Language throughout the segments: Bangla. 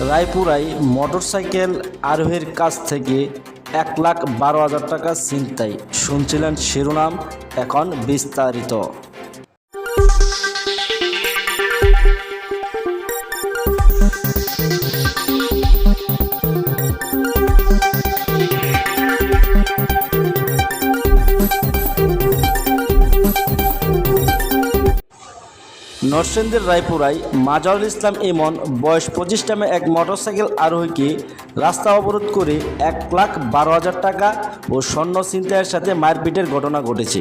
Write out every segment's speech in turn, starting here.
রায়পুরায় মোটরসাইকেল আরোহীর কাছ থেকে এক লাখ বারো হাজার টাকা ছিনতাই। শুনছিলেন শিরোনাম, এখন বিস্তারিত। নরসিংদীর রায়পুরায় মাজারুল ইসলাম ইমন বয়স পঁচিশ নামে এক মোটরসাইকেল আরোহীকে রাস্তা অবরোধ করে এক লাখ বারো হাজার টাকা ও স্বর্ণ ছিনতাইয়ের সাথে মারপিটের ঘটনা ঘটেছে।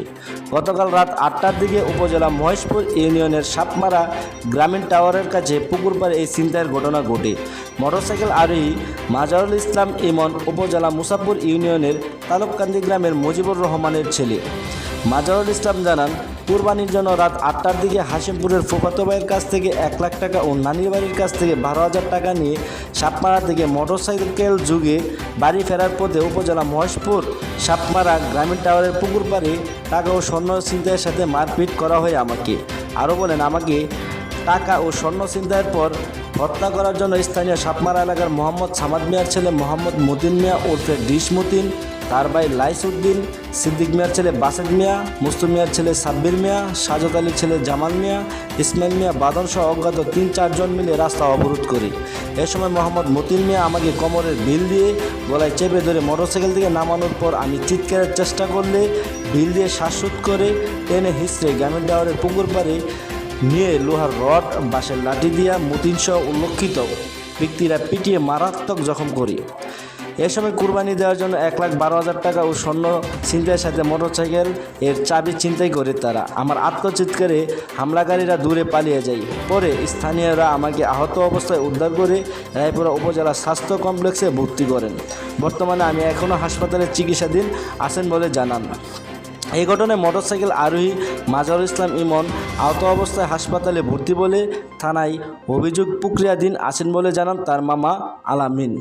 গতকাল রাত আটটার দিকে উপজেলা মহেশপুর ইউনিয়নের সাপমারা গ্রামীণ টাওয়ারের কাছে পুকুরপাড়ে এই ছিনতাইয়ের ঘটনা ঘটে। মোটরসাইকেল আরোহী মাজারুল ইসলাম ইমন উপজেলা মুসাফপুর ইউনিয়নের তালুককান্দি গ্রামের মুজিবুর রহমানের ছেলে। মাজারুল ইসলাম জানান, কুরবানির জন্য রাত আটটার দিকে হাসিমপুরের ফুফাতো ভাইয়ের কাছ থেকে এক লাখ টাকা ও নানির বাড়ির কাছ থেকে বারো হাজার টাকা নিয়ে সাপমারা থেকে মোটরসাইকেল যুগে বাড়ি ফেরার পথে উপজেলা মহেশপুর সাপমারা গ্রামীণ টাওয়ারের পুকুর পাড়ে টাকা ও স্বর্ণ ছিনতাইয়ের সাথে মারপিট করা হয় আমাকে। আরও বলেন, আমাকে টাকা ও স্বর্ণ ছিনতাইয়ের পর হত্যা করার জন্য স্থানীয় সাপমারা এলাকার মোহাম্মদ সামাদ মিয়ার ছেলে মোহাম্মদ মতিন মিয়া ওরফে ডিস মতিন, তার ভাই লাইসউদ্দিন, সিদ্দিক মিয়ার ছেলে বাসেদ মিয়া মুস্তু মিয়ার ছেলে সাব্বির মিয়া, সাজত আলীর ছেলে জামাল মিয়া, ইসমাইল মিয়া বাদন সহ অজ্ঞাত তিন চারজন মিলে রাস্তা অবরোধ করি। এ সময় মোহাম্মদ মতিন মিয়া আমাকে কোমরের বিল দিয়ে গলায় চেপে ধরে মোটরসাইকেল থেকে নামানোর পর আমি চিৎকারের চেষ্টা করলে বিল দিয়ে শ্বাসরোধ করে টেনে হিসড়ে গ্রামের টাওয়ারের পুকুর পাড়ে নিয়ে লোহার রড, বাঁশের লাঠি দিয়া মতিন সহ উল্লক্ষিত ব্যক্তিরা পিটিয়ে মারাত্মক জখম করি। এ সময় কুরবানি দেওয়ার জন্য এক লাখ বারো হাজার টাকা ও স্বর্ণ ছিনতাইয়ের সাথে মোটরসাইকেল এর চাবি ছিনতাই করে তারা। আমার আত্মচিৎকারে হামলাকারীরা দূরে পালিয়ে যায়। পরে স্থানীয়রা আমাকে আহত অবস্থায় উদ্ধার করে রায়পুরা উপজেলা স্বাস্থ্য কমপ্লেক্সে ভর্তি করেন। বর্তমানে আমি এখনও হাসপাতালে চিকিৎসাধীন আছেন বলে জানান। এই ঘটনায় মোটরসাইকেল আরোহী মাজার ইসলাম ইমন আহত অবস্থায় হাসপাতালে ভর্তি বলে থানায় অভিযোগ প্রক্রিয়াধীন আছেন বলে জানান তার মামা আলামিন।